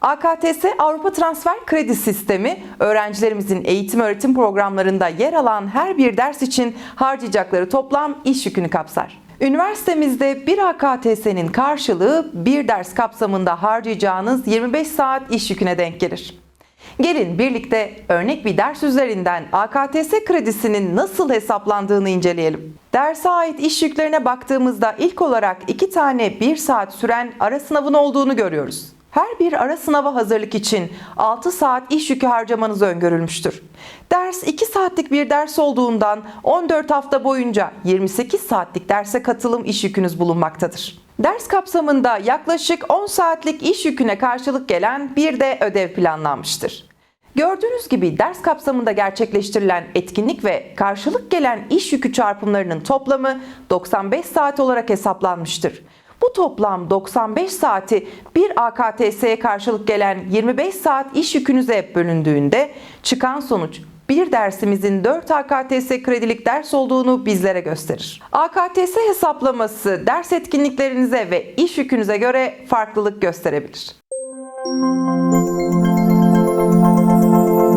AKTS Avrupa Transfer Kredi Sistemi öğrencilerimizin eğitim öğretim programlarında yer alan her bir ders için harcayacakları toplam iş yükünü kapsar. Üniversitemizde bir AKTS'nin karşılığı bir ders kapsamında harcayacağınız 25 saat iş yüküne denk gelir. Gelin birlikte örnek bir ders üzerinden AKTS kredisinin nasıl hesaplandığını inceleyelim. Derse ait iş yüklerine baktığımızda ilk olarak iki tane 1 saat süren ara sınavın olduğunu görüyoruz. Her bir ara sınava hazırlık için 6 saat iş yükü harcamanız öngörülmüştür. Ders 2 saatlik bir ders olduğundan 14 hafta boyunca 28 saatlik derse katılım iş yükünüz bulunmaktadır. Ders kapsamında yaklaşık 10 saatlik iş yüküne karşılık gelen bir de ödev planlanmıştır. Gördüğünüz gibi ders kapsamında gerçekleştirilen etkinlik ve karşılık gelen iş yükü çarpımlarının toplamı 95 saat olarak hesaplanmıştır. Bu toplam 95 saati bir AKTS'ye karşılık gelen 25 saat iş yükünüze bölündüğünde çıkan sonuç bir dersimizin 4 AKTS kredilik ders olduğunu bizlere gösterir. AKTS hesaplaması ders etkinliklerinize ve iş yükünüze göre farklılık gösterebilir. Música